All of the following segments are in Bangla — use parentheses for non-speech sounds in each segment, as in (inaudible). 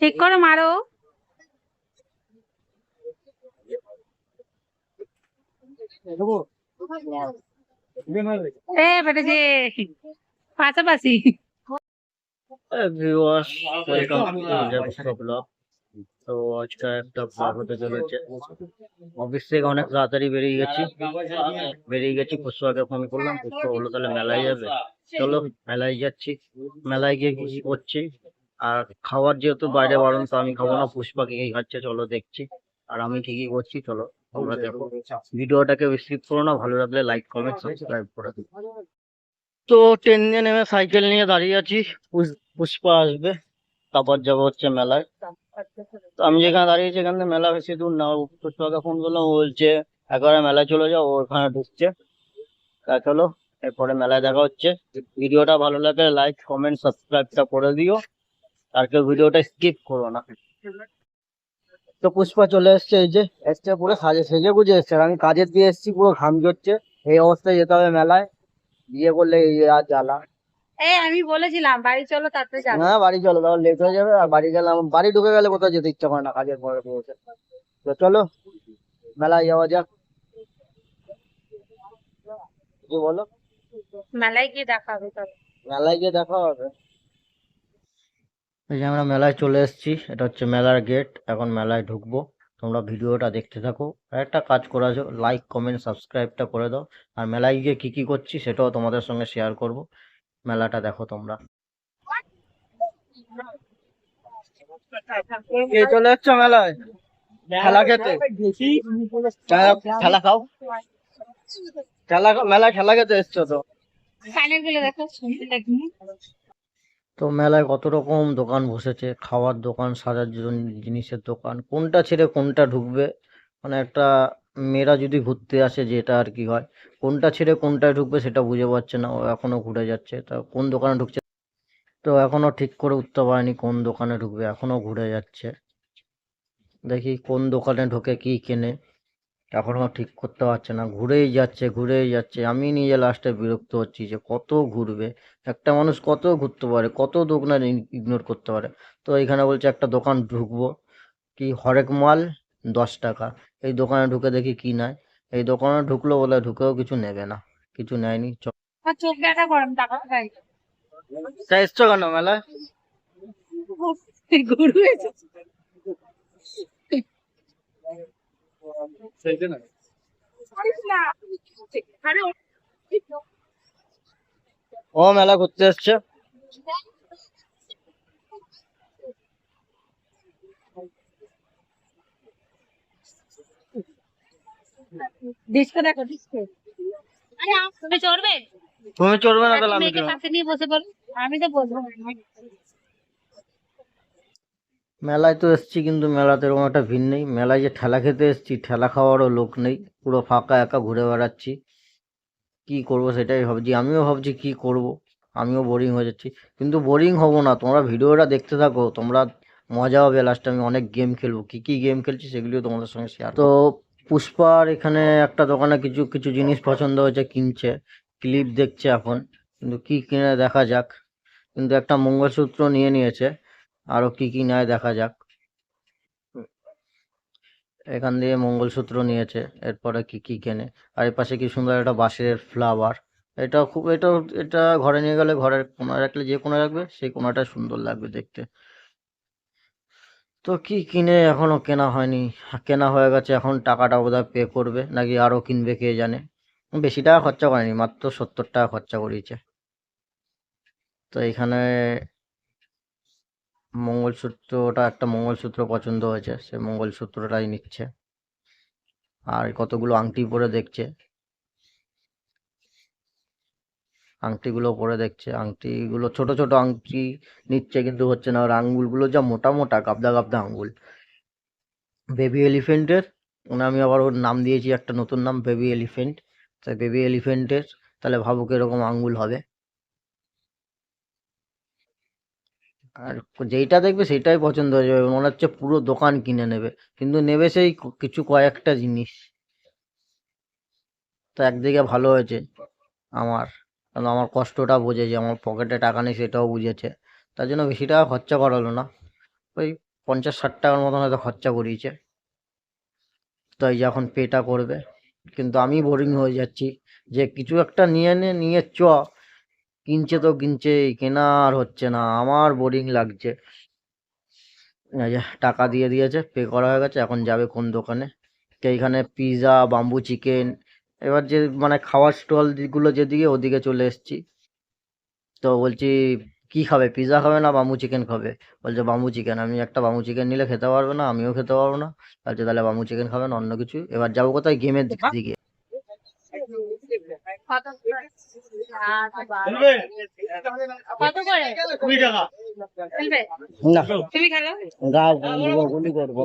ঠিক করে, মারো। পাশাপাশি। তো আজকে একটা চলেছে। অফিস থেকে অনেক তাড়াতাড়ি বেরিয়ে গেছি। বেরিয়ে গেছি পুষ্পাকে ফোন করলাম। পুষ্পা বলল, তাহলে মেলায় যাবে? চলো, মেলায় যাচ্ছি। মেলায় গিয়ে কি কি করছি? আর খাবার যেহেতু বাইরে বারণ তো আমি খাব না। পুষ্পা কি কি খাচ্ছে চলো দেখছি। আর আমি কি কি করছি চলো। তোমরা দেখো। ভিডিওটাকে স্কিপ করো না ভালো লাগলে লাইক কমেন্ট সাবস্ক্রাইব করে দিও। তো ট্রেন দিয়ে নেমে সাইকেল নিয়ে দাঁড়িয়ে আছি। পুষ- পুষ্পা আসবে। তারপর যাব হচ্ছে মেলায়। তো আমি যেখানে দাঁড়িয়েছি এখান থেকে মেলা বেশি দূর না। পুষ্পাকে ফোন করলাম ও বলছে একবারে মেলায় চলে যাও ওখানে ঢুকছে। তা চলো এরপরে মেলায় দেখা হচ্ছে। ভিডিওটা ভালো লাগলে লাইক কমেন্ট সাবস্ক্রাইবটা করে দিও। আর কেউ ভিডিওটা স্কিপ করো না। তো পুষ্পা চলে এসছে এই যে এসছে পুরো সাজে সেজে গুজে এসছে। আমি কাজের দিয়ে এসছি পুরো ঘাম জড়ছে এই অবস্থায় যেতে হবে মেলায়। বিয়ে করলে আর জ্বালা। এই আমি বলেছিলাম বাড়ি চলো যাব। হ্যাঁ বাড়ি চলো তাহলে লেট হয়ে যাবে। আর বাড়ি গেলে আমার বাড়ি ঢুকে গেলে কোথাও যেতে ইচ্ছা করে না কাজের পরে পৌঁছে। তো চলো মেলায় যাওয়া যাক। কি বলো? মেলায় গিয়ে দেখা হবে তবে মেলায় গিয়ে দেখা হবে। এই যে আমরা মেলায় চলে এসেছি এটা হচ্ছে মেলার গেট এখন মেলায় ঢুকবো। তোমরা ভিডিওটা দেখতে থাকো। আর একটা কাজ করা আছে লাইক কমেন্ট সাবস্ক্রাইবটা করে দাও। আর মেলায় গিয়ে কি কি করছি সেটাও তোমাদের সঙ্গে শেয়ার করব। মেলাটা দেখো তোমরা। কে চলে যাচ্ছ মেলায়? খেলা খেতে? খেলা- খেলা খাও। খেলা মেলায় খেলা খেতে এসছো তো? দেখো শুনতে দেখি তো মেলায় কত রকম দোকান বসেছে? খাওয়ার দোকান, সাজার জন্য জিনিসের দোকান, কোনটা ছেড়ে কোনটা ঢুকবে? মানে একটা মেয়েরা যদি ঘুরতে আসে যেটা আর কি হয়, কোনটা ছেড়ে কোনটায় ঢুকবে সেটা বুঝে পাচ্ছে না, ও এখনও ঘুরে যাচ্ছে। তা কোন দোকানে ঢুকছে? তো এখনও ঠিক করে উঠতে পারেনি কোন দোকানে ঢুকবে, এখনও ঘুরে যাচ্ছে। দেখি কোন দোকানে ঢোকে, কি কেনে। এখনও ঠিক করতে পারছে না। ঘুরেই যাচ্ছে ঘুরেই যাচ্ছে। আমি নিজে লাস্টে বিরক্ত হচ্ছি যে কত ঘুরবে। একটা মানুষ কত ঘুরতে পারে কত দোকান ইগনোর করতে পারে। তো এখানে বলছে একটা দোকান ঢুকবো কি হরেক মাল দশ টাকা। এই দোকানে ঢুকে দেখি কি নাই। এই দোকানে ঢুকলো বলে ঢুকেও কিছু নেবে না কিছু নেয়নি চোখ গরম টাকা কেন মেলায় এসেছে না। আরে ও- ও মেলা ঘুরতে এসছে। ডিস্কো দেখো ডিস্কো। আরে তুমি চড়বে? তুমি চড়বে না তাহলে আমি বসে পড়ো। আমি তো বসবো না। মেলায় তো এসছি কিন্তু মেলাতে এরকম একটা ভিড় নেই। মেলায় যে ঠেলা খেতে এসছি, ঠেলা খাওয়ারও লোক নেই। পুরো ফাঁকা একা ঘুরে বেড়াচ্ছি। কি করব সেটাই ভাবছি। আমিও ভাবছি কি করব? আমিও বোরিং হয়ে যাচ্ছি। কিন্তু বোরিং হব না। তোমরা ভিডিওটা দেখতে থাকো। তোমরা মজা হবে লাস্টে আমি অনেক গেম খেলব। কি কি গেম খেলছি সেগুলিও তোমাদের সঙ্গে শেয়ার তো পুষ্পার এখানে একটা দোকানে কিছু কিছু জিনিস পছন্দ হয়েছে, কিনছে। ক্লিপ দেখছে এখন। কিন্তু কি কিনে দেখা যাক। কিন্তু একটা মঙ্গলসূত্র নিয়ে নিয়েছে। আরও কি কি নেয় দেখা যাক। এখান দিয়ে মঙ্গলসূত্র নিয়েছে, এরপরে কি কি কেনে। আর এর পাশে কি সুন্দর একটা বাঁশের ফ্লাওয়ার এটা খুব, এটা এটা ঘরে নিয়ে গেলে ঘরের কোনায় রাখলে যে কোনায় রাখবে, সেই কোনাটা সুন্দর লাগবে দেখতে। তো কি কিনে এখনও কেনা হয়নি। কেনা হয়ে গেছে, এখন টাকাটা বোধহয় পে করবে, নাকি আরও কিনবে কে জানে। বেশি টাকা খরচা করেনি, মাত্র সত্তর টাকা খরচা করিয়েছে তো এখানে মঙ্গলসূত্রটা একটা মঙ্গলসূত্র পছন্দ হয়েছে, সে মঙ্গলসূত্রটাই নিচ্ছে। আর কতগুলো আংটি পরে দেখছে? আংটিগুলো পরে দেখছে। আংটিগুলো, ছোট ছোট আংটি নিচ্ছে কিন্তু হচ্ছে না। ওর আঙ্গুলগুলো যা মোটা মোটা গাবদা গাবদা আঙ্গুল। বেবি এলিফেন্টের আমি আবার ওর নাম দিয়েছি, একটা নতুন নাম, বেবি এলিফেন্ট তাই বেবি এলিফেন্টের তাহলে ভাবো কীরকম আঙ্গুল হবে। আর যেইটা দেখবে সেটাই পছন্দ হয়ে যাবে। মনে হচ্ছে পুরো দোকান কিনে নেবে। কিন্তু নেবে সেই কিছু কয়েকটা জিনিস। তো একদিকে ভালো হয়েছে আমার। কারণ আমার কষ্টটা বুঝেছে, আমার পকেটে টাকা নেই সেটাও বুঝেছে। তার জন্য বেশি টাকা খরচা করালো না। ওই পঞ্চাশ ষাট টাকার মতন হয়তো খরচা করিয়েছে। তো এই যে এখন পেটা করবে। কিন্তু আমি বোরিং হয়ে যাচ্ছি যে কিছু একটা নিয়ে নে, নিয়ে চ। কিনছে তো কিনছে কেনা আর হচ্ছে না, আমার বোরিং লাগছে। টাকা দিয়ে দিয়েছে পে করা হয়ে গেছে, এখন যাবে কোন দোকানে? এইখানে পিৎজা বাম্বু চিকেন এবার যে মানে খাওয়ার স্টলগুলো যেদিকে ওদিকে চলে এসেছি। তো বলছি, কি খাবে? পিৎজা খাবে না বাম্বু চিকেন খাবে? বলছে বাম্বু চিকেন আমি একটা বাম্বু চিকেন নিলে খেতে পারবে না, আমিও খেতে পারব না। বলছে, তাহলে বাম্বু চিকেন খাবে না, অন্য কিছু। এবার যাব কোথায়? গেমের দিক। দিকে কত কত করে না তুমি খেলো গা গুলি করব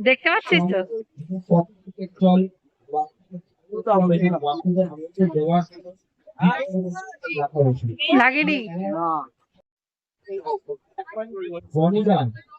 দেখতে পাচ্ছিস তো লাগেনি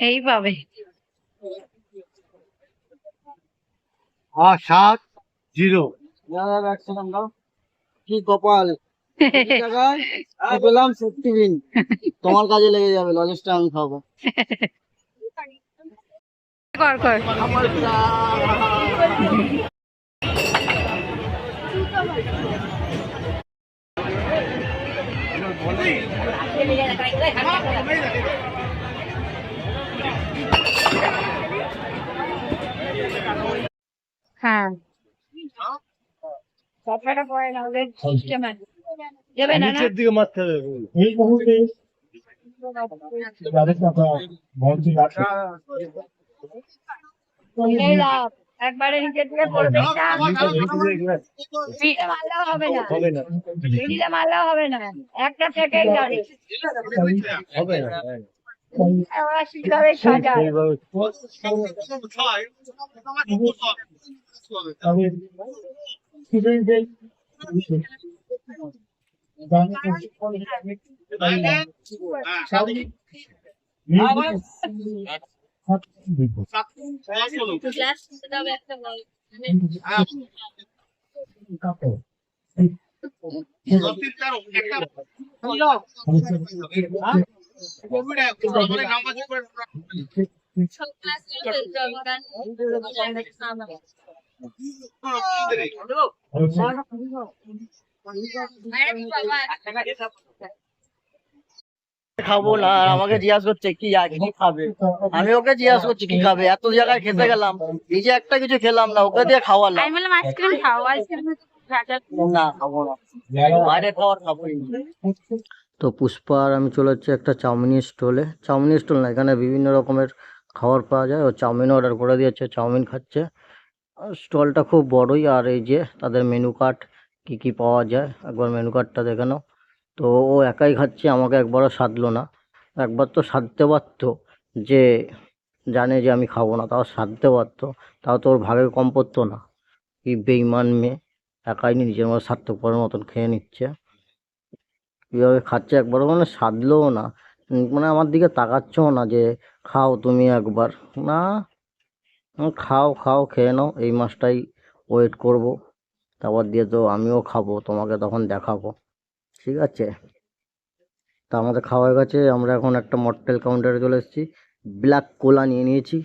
এই পাবে সাত জিরো। কি কপাল? জায়গায় পেলাম সত্যি দিন তোমার কাজে লেগে যাবে লজেসটা আমি খাব। কর কর। হ্যাঁ। সবটা পরে না ওদের সিস্টেমে দেবে না না? নিচের দিকে মারতে হবে এই মুহূর্তে যাদের কথা মঞ্চে রাখা এই লাভ। একবারে নিচের দিকে পড়বে। পিঠে মারলেও হবে না। হবে না। পিঠে মারলেও হবে না। একটা থেকে যাবে হবে না। ওরা শিখাবে সাজা। একটা বল সব ক্লাস চলতে হবে গান আরে বাবা খাব না আর আমাকে জিজ্ঞাসা করছে কি আর কি খাবে? আমি ওকে জিজ্ঞাসা করছি কি খাবে? এত জায়গায় খেতে গেলাম নিজে একটা কিছু খেলাম না ওকে দিয়ে খাওয়ালাম। আমি বললাম আইসক্রিম খাও আইসক্রিম না খাব না। বাইরে খাওয়ার খাবোই তো পুষ্পা আর আমি চলে যাচ্ছি একটা চাউমিনের স্টলে চাউমিনের স্টল না এখানে বিভিন্ন রকমের খাবার পাওয়া যায়। ও চাউমিন অর্ডার করে দিয়েছে চাউমিন খাচ্ছে। স্টলটা খুব বড়ই আর এই যে তাদের মেনু কার্ড কি কি পাওয়া যায় একবার মেনু কার্ডটা দেখে নাও। তো ও একাই খাচ্ছে, আমাকে একবারও সাধলো না। একবার তো সাধতে পারতো যে জানে যে আমি খাব না, তাও সাধতে পারতো। তাও তো ওর ভাগে কম পড়তো না। কি বেইমান মেয়ে, একাই নিজের মতো স্বার্থপরের মতন খেয়ে নিচ্ছে। কীভাবে খাচ্ছে একবারও মানে সাধলোও না। মানে আমার দিকে তাকাচ্ছেও না যে খাও তুমি একবার। না, খাও খাও, খেয়ে নাও, এই মাসটাই ওয়েট করব। তারপর দিয়ে তো আমিও খাব, তোমাকে তখন দেখাবো। ঠিক আছে। তা আমাদের খাওয়া হয়ে গেছে আমরা এখন একটা মকটেল কাউন্টারে চলে এসেছি। ব্ল্যাক কোলা নিয়ে নিয়েছি।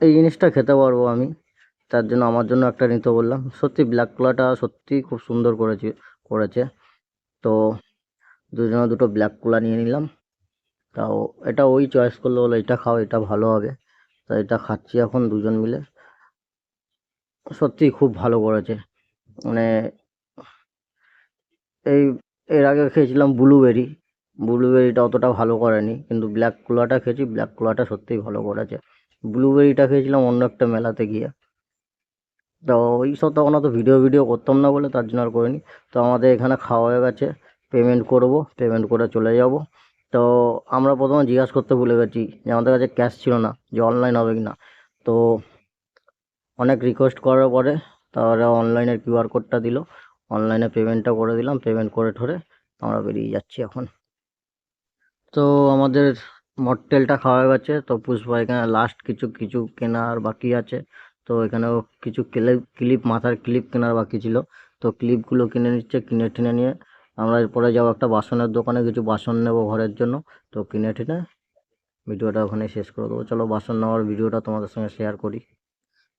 এই জিনিসটা খেতে পারব আমি। তার জন্য আমার জন্য একটা নিতে বললাম। সত্যি ব্ল্যাক কোলাটা সত্যি খুব সুন্দর করেছে করেছে। তো দুজনে দুটো ব্ল্যাক কোলা নিয়ে নিলাম। তাও এটা ওই চয়েস করল বলে এটা খাও, এটা ভালো হবে। তো এটা খাচ্ছি এখন দুজন মিলে। সত্যি খুব ভালো করেছে। মানে এই, এর আগে খেয়েছিলাম ব্লুবেরি ব্লুবেরিটা অতটা ভালো করেনি, কিন্তু ব্ল্যাক কোলাটা খেয়েছি ব্ল্যাক কোলাটা সত্যিই ভালো করেছে। ব্লুবেরিটা খেয়েছিলাম অন্য একটা মেলাতে গিয়ে। তো ওই সব তখন অত ভিডিও ভিডিও করতাম না বলে তার জন্য আর করিনি। তো আমাদের এখানে খাওয়া হয়ে গেছে পেমেন্ট করব পেমেন্ট করে চলে যাব। তো আমরা প্রথমে জিজ্ঞাসা করতে ভুলে গেছি যে আমাদের কাছে ক্যাশ ছিল না, যে অনলাইন হবে কি না তো অনেক রিকোয়েস্ট করার পরে তারা অনলাইনের কিউআর কোডটা দিল। অনলাইনে পেমেন্টটা করে দিলাম পেমেন্ট করে ঠরে আমরা বেরিয়ে যাচ্ছি এখন। তো আমাদের মকটেলটা খাওয়া গেছে, তো পুষ্পা এখানে লাস্ট কিছু কিছু কেনার বাকি আছে। তো এখানেও কিছু ক্লিপ ক্লিপ মাথার ক্লিপ কেনার বাকি ছিল। তো ক্লিপগুলো কিনে নিচ্ছে, কিনে টিনে নিয়ে আমরা এরপরে যাব একটা বাসনের দোকানে, কিছু বাসন নেব ঘরের জন্য। তো কিনে টিনে ভিডিওটা ওখানে শেষ করে দেবো। চলো বাসন নেওয়ার ভিডিওটা তোমাদের সঙ্গে শেয়ার করি।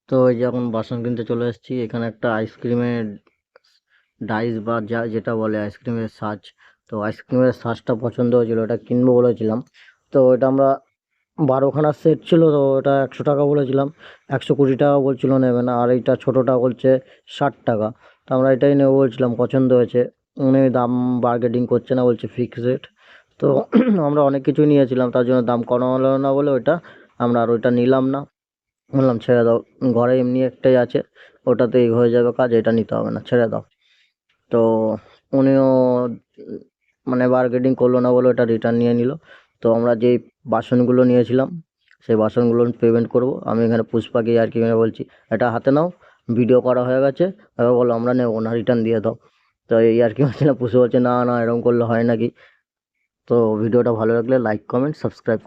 তো এই যে এখন বাসন কিনতে চলে এসেছি, এখানে একটা আইসক্রিমের ডাইস বা যা যেটা বলে আইসক্রিমের সাজ। তো আইসক্রিমের সাজটা পছন্দ হয়েছিলো, ওটা কিনবো বলেছিলাম। তো এটা আমরা বারোখানার সেট ছিল, তো ওটা একশো টাকা বলেছিলাম। একশো কুড়ি টাকা বলছিল নেবে না আর এইটা ছোটোটা বলছে ষাট টাকা। তো আমরা এটাই নেব বলছিলাম, পছন্দ হয়েছে। উনি দাম বার্গেটিং করছে না বলছে ফিক্স রেট তো (clears throat) আমরা অনেক কিছুই নিয়েছিলাম, তার জন্য দাম কমালো না বলে ওইটা আমরা আর ওইটা নিলাম না। বললাম, ছেড়ে দাও, ঘরে এমনি একটাই আছে, ওটাতেই হয়ে যাবে কাজ, এটা নিতে হবে না, ছেড়ে দাও। তো উনিও মানে বার্গেটিং করল না বলে ওটা রিটার্ন নিয়ে নিল। তো আমরা যেই বাসনগুলো নিয়েছিলাম, সেই বাসনগুলো পেমেন্ট করব। আমি এখানে পুষ্পাকে আর কি বলছি, এটা হাতে নাও ভিডিও করা হয়ে গেছে। এবার বলো আমরা নেব না রিটার্ন দিয়ে দাও। তো এই আর কি মারছিলাম পুষ্পা বলছে, না না, এরকম করলে হয় নাকি? তো ভিডিওটা ভালো লাগলে লাইক কমেন্ট সাবস্ক্রাইব